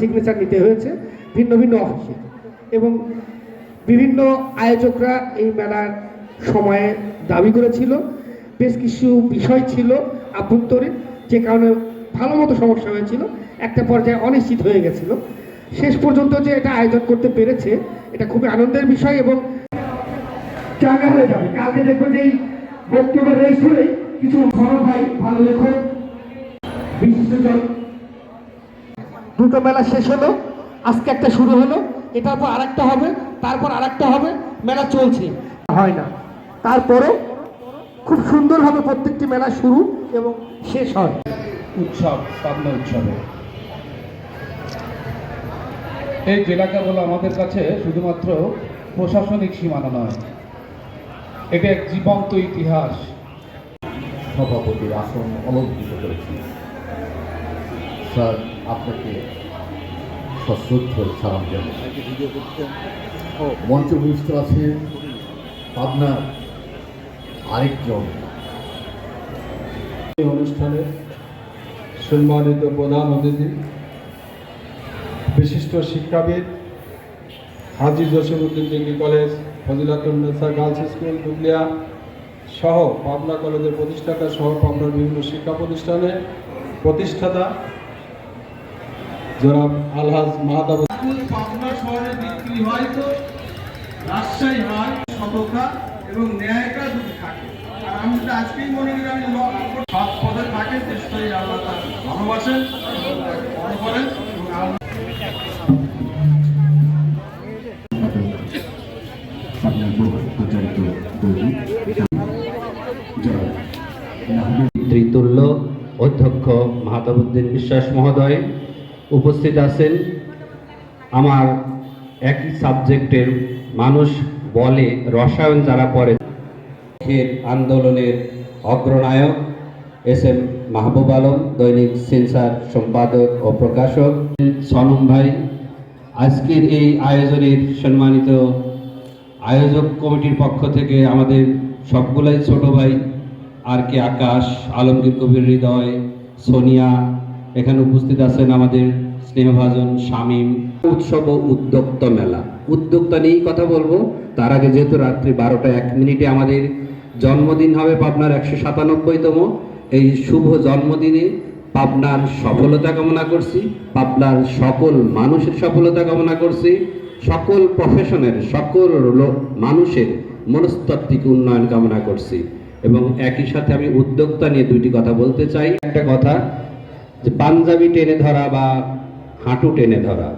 Signature নিতে হয়েছে, ভিন্ন ভিন্ন অফিসে এবং বিভিন্ন আয়োজকরা এই মেলার সময়ে দাবি করেছিল, বেশ কিছু বিষয় ছিল আভ্যন্তরীণ, যে কারণে ভালো মতো সমস্যা হয়েছিল, একটা পর্যায়ে অনিশ্চিত হয়ে গেছিল। শেষ পর্যন্ত যে এটা আয়োজন করতে পেরেছে, এটা খুবই আনন্দের বিষয় এবং জায়গা হয়ে যাবে। কালকে দেখব যে হলেই কিছু বড় ভাই ভালো লেখক বিশিষ্টজন দুটো মেলা শেষ হলো আজকে একটা শুরু হলো এটার পর আরেকটা হবে তারপর আরেকটা হবে মেলা চলছে। হয় না। তারপরে খুব সুন্দরভাবে প্রত্যেকটি মেলা শুরু এবং শেষ হয়। উৎসব পাবনা উৎসবে। এই জেলাটা হলো আমাদের কাছে শুধুমাত্র প্রশাসনিক সীমানা নয় এটা এক জীবন্ত ইতিহাস। সভাপতির আসন অলঙ্কৃত করেছি। স্যার, আপনাকে সশ্রদ্ধ সালাম জানাই। মঞ্চ ভূমিষ্ঠ আছেন পাবনার আরেকজন। এই অনুষ্ঠানে সম্মানিত প্রধান অতিথি, বিশিষ্ট শিক্ষাবিদ, Haji Jasimuddin degree college Fazilatunnesa girls school, Dubolia সহ পাবনা কলেজের প্রতিষ্ঠাতা সহ পাবনার বিভিন্ন শিক্ষা প্রতিষ্ঠানে প্রতিষ্ঠাতা জনাব আলহাজ মাহাতাব পাবনা শহরে বিক্রি হয় তো রাজশাহী হয় শতকা এবং ন্যায়টা যদি থাকে। আর আমি তো আজকেই মনে করি আমি ল- পদে থাকে নিশ্চয়ই আল্লাহ তার ভালোবাসেন এবং করেন এবং ত্রিতুল্য অধ্যক্ষ মাহতাবুদ্দিন বিশ্বাস মহোদয়। উপস্থিত আছেন। আমার একই সাবজেক্টের মানুষ বলে রসায়ন যারা পড়ে আন্দোলনের অগ্রনায়ক এস এম মাহবুব আলম, দৈনিক সেন্সার সম্পাদক ও প্রকাশক। সনম ভাই, আজকের এই আয়োজনের সম্মানিত আয়োজক কমিটির পক্ষ থেকে আমাদের সবগুলাই ছোট ভাই, আর কে আকাশ, আলমগীর কবির হৃদয়, সোনিয়া এখানে উপস্থিত আছেন আমাদের স্নেহভাজন শামীম। উৎসব উদ্যোক্তা মেলা। উদ্যোক্তা নিয়েই কথা বলব। তার আগে যেহেতু রাত্রি বারোটা এক মিনিটে আমাদের জন্মদিন হবে পাবনার একশো সাতানব্বইতম, এই শুভ জন্মদিনে পাবনার সফলতা কামনা করছি, পাবনার সকল মানুষের সফলতা কামনা করছি, সকল প্রফেশনের সকল মানুষের মনস্তাত্ত্বিক উন্নয়ন কামনা করছি। এবং একই সাথে আমি উদ্যোক্তা নিয়ে দুইটি কথা বলতে চাই। একটা কথা যে পাঞ্জাবি টেনে ধরা বা হাঁটু টেনে ধরা।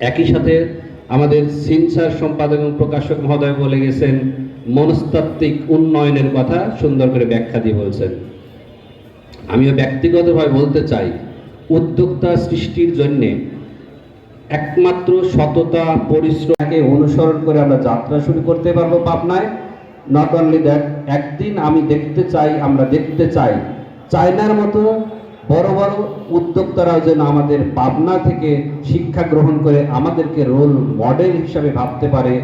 একই সাথে আমাদের সিনসার সম্পাদক এবং প্রকাশক মহোদয় বলে গেছেন, মনস্তাত্ত্বিক উন্নয়নের কথা সুন্দর করে ব্যাখ্যা দিয়ে বলছেন। আমিও ব্যক্তিগতভাবে বলতে চাই, উদ্যোক্তা সৃষ্টির জন্যে একমাত্র সততা, পরিশ্রমকে অনুসরণ করে আমরা যাত্রা শুরু করতে পারব পাবনায়। নট অনলি দ্যাট একদিন আমি দেখতে চাই, আমরা দেখতে চাই। চায়নার মতো বড় বড় উদ্যোক্তারাও যেন আমাদের পাবনা থেকে শিক্ষা গ্রহণ করে আমাদেরকে রোল মডেল হিসাবে ভাবতে পারে,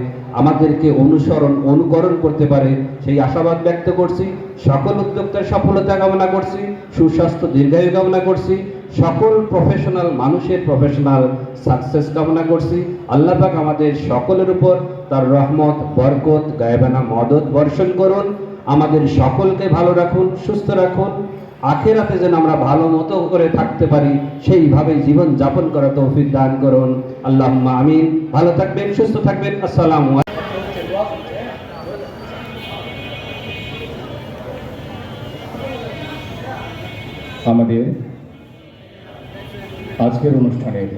আমাদেরকে অনুসরণ, অনুকরণ করতে পারে, সেই আশাবাদ ব্যক্ত করছি। সকল উদ্যোক্তার সফলতা কামনা করছি, সুস্বাস্থ্য দীর্ঘায়ু কামনা করছি, সকল প্রফেশনাল মানুষের প্রফেশনাল সাকসেস কামনা করছি। আল্লাহ পাক আমাদের সকলের উপর তার রহমত, বরকত, গায়েবানা, মদত বর্ষণ করুন। আমাদের সকলকে ভালো রাখুন, সুস্থ রাখুন। আখেরাতে যেন আমরা ভালো মতো করে থাকতে পারি সেইভাবে জীবন যাপন করা তৌফিক দান করুন। আল্লাহ আমিন। ভালো থাকবেন, সুস্থ থাকবেন। আসসালামু আমাদের আজকের অনুষ্ঠানের